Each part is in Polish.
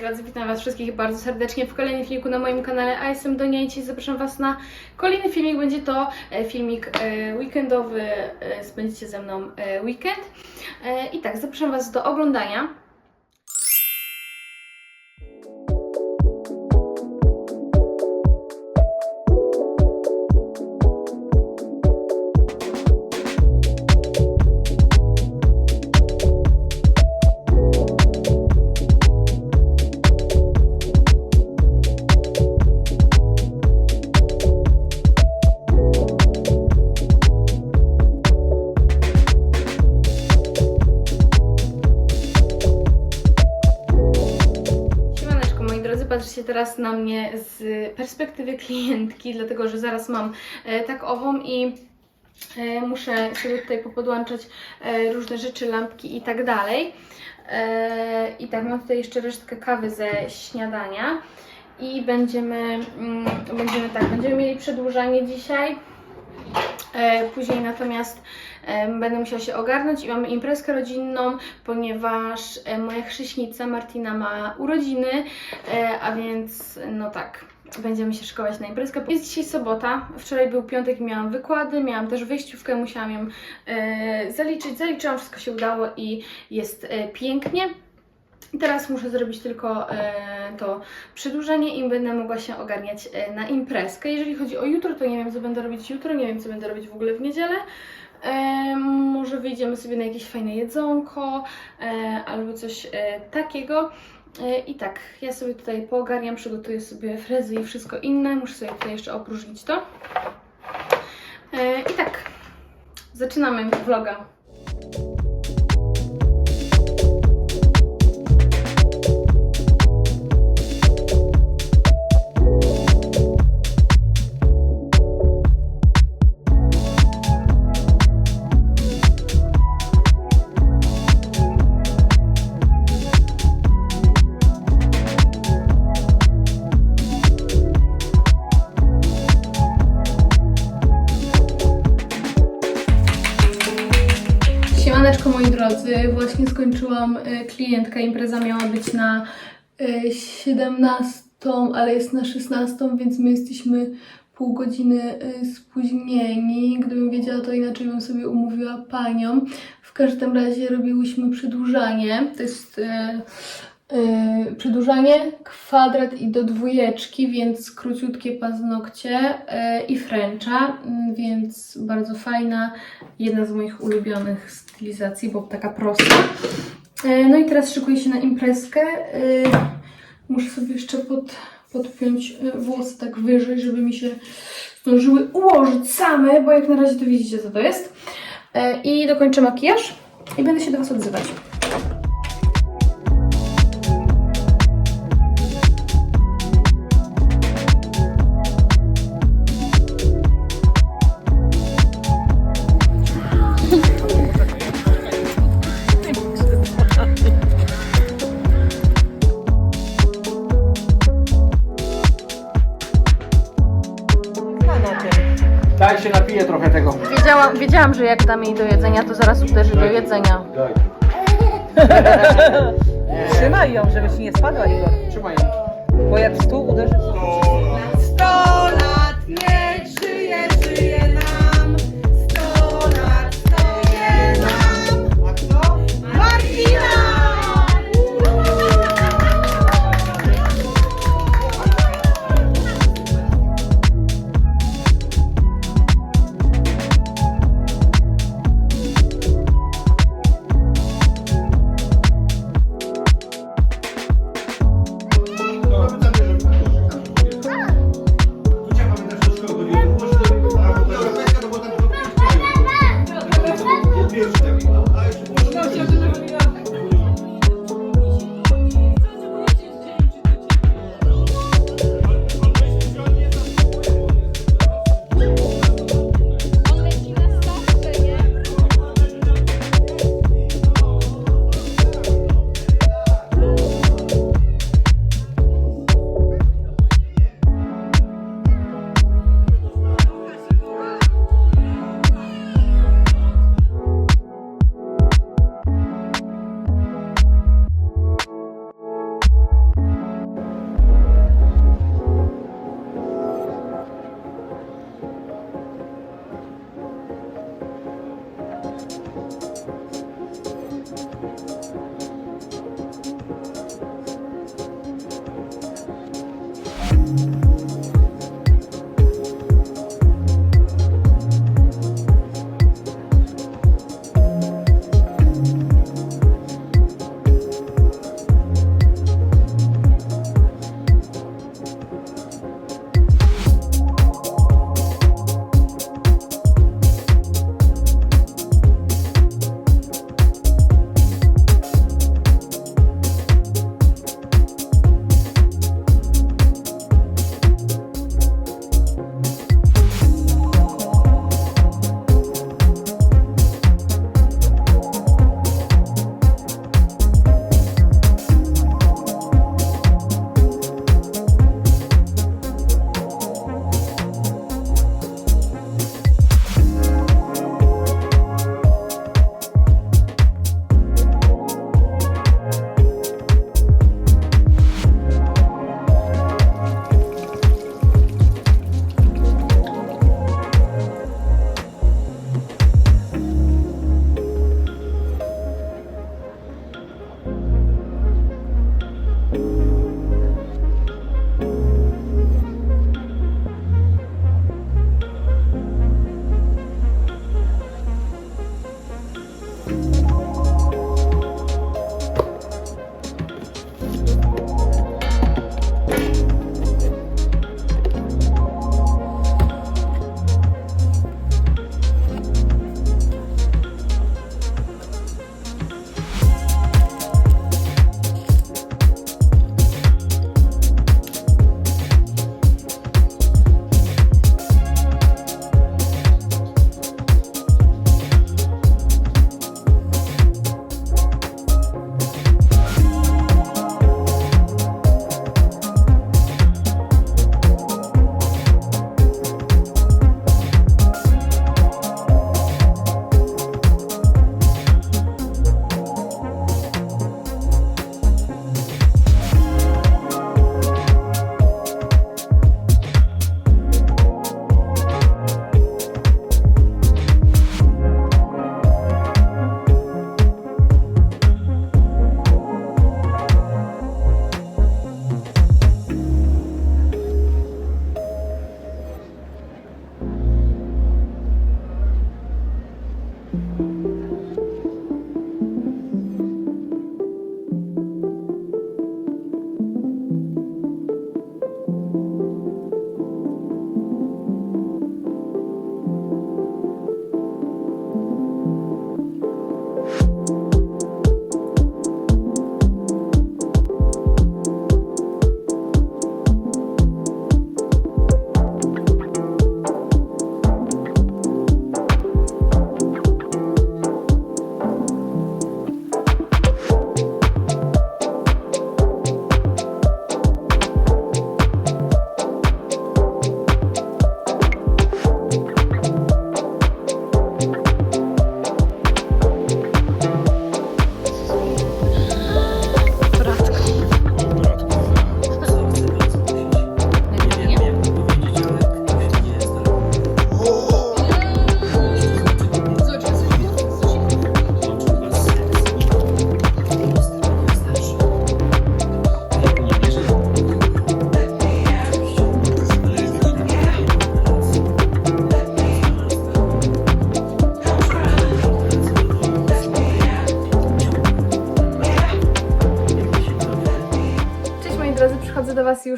drodzy, witam Was wszystkich bardzo serdecznie w kolejnym filmiku na moim kanale, a jestem Donia i dzisiaj zapraszam Was na kolejny filmik. Będzie to e, filmik e, weekendowy, e, spędzicie ze mną weekend. I tak, zapraszam Was do oglądania. Patrzcie teraz na mnie z perspektywy klientki, dlatego że zaraz mam e, tak ową i e, muszę sobie tutaj popodłączać e, różne rzeczy, lampki i tak dalej. I tak, mam tutaj jeszcze resztkę kawy ze śniadania i będziemy, mm, będziemy tak, będziemy mieli przedłużanie dzisiaj. Później natomiast będę musiała się ogarnąć i mamy imprezkę rodzinną, ponieważ moja chrześnica Martina ma urodziny, e, a więc no tak, będziemy się szykować na imprezkę. Jest dzisiaj sobota, wczoraj był piątek i miałam wykłady, miałam też wyjściówkę, musiałam ją e, zaliczyć, zaliczyłam, wszystko się udało i jest e, pięknie. Teraz muszę zrobić tylko e, to przedłużenie i będę mogła się ogarniać e, na imprezkę. Jeżeli chodzi o jutro, to nie wiem, co będę robić jutro, nie wiem, co będę robić w ogóle w niedzielę. E, może wyjdziemy sobie na jakieś fajne jedzonko e, albo coś e, takiego. E, I tak, ja sobie tutaj poogarniam, przygotuję sobie frezy i wszystko inne. Muszę sobie tutaj jeszcze opróżnić to. E, I tak, zaczynamy vloga. Klientkę, impreza miała być na y, 17, ale jest na 16, więc my jesteśmy pół godziny y, spóźnieni. Gdybym wiedziała to inaczej bym sobie umówiła panią. W każdym razie robiłyśmy przedłużanie, to jest y, y, przedłużanie, kwadrat i do dwójeczki, więc króciutkie paznokcie y, i fręcza, y, więc bardzo fajna, jedna z moich ulubionych stylizacji, bo taka prosta. E, No i teraz szykuję się na imprezkę. E, Muszę sobie jeszcze pod, podpiąć e, włosy tak wyżej, żeby mi się zdążyły ułożyć same, bo jak na razie to widzicie co to jest. I dokończę makijaż i będę się do Was odzywać. Wiedziałam, wiedziałam, że jak dam jej do jedzenia, to zaraz uderzy do jedzenia. Daj. Trzymaj ją, żeby ci nie spadła, Igor. Trzymaj. Bo jak w stół uderzysz, Sto lat niech żyje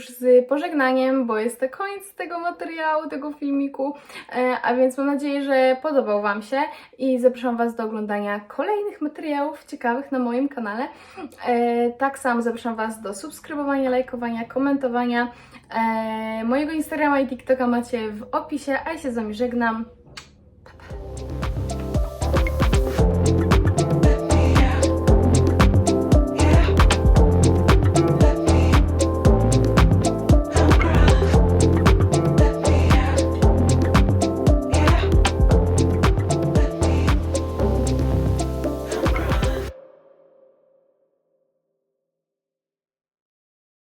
już z pożegnaniem, bo jest to koniec tego materiału, tego filmiku, e, a więc mam nadzieję, że podobał Wam się i zapraszam Was do oglądania kolejnych materiałów ciekawych na moim kanale. E, Tak samo zapraszam Was do subskrybowania, lajkowania, komentowania. E, Mojego Instagrama i TikToka macie w opisie, a ja się z Wami żegnam.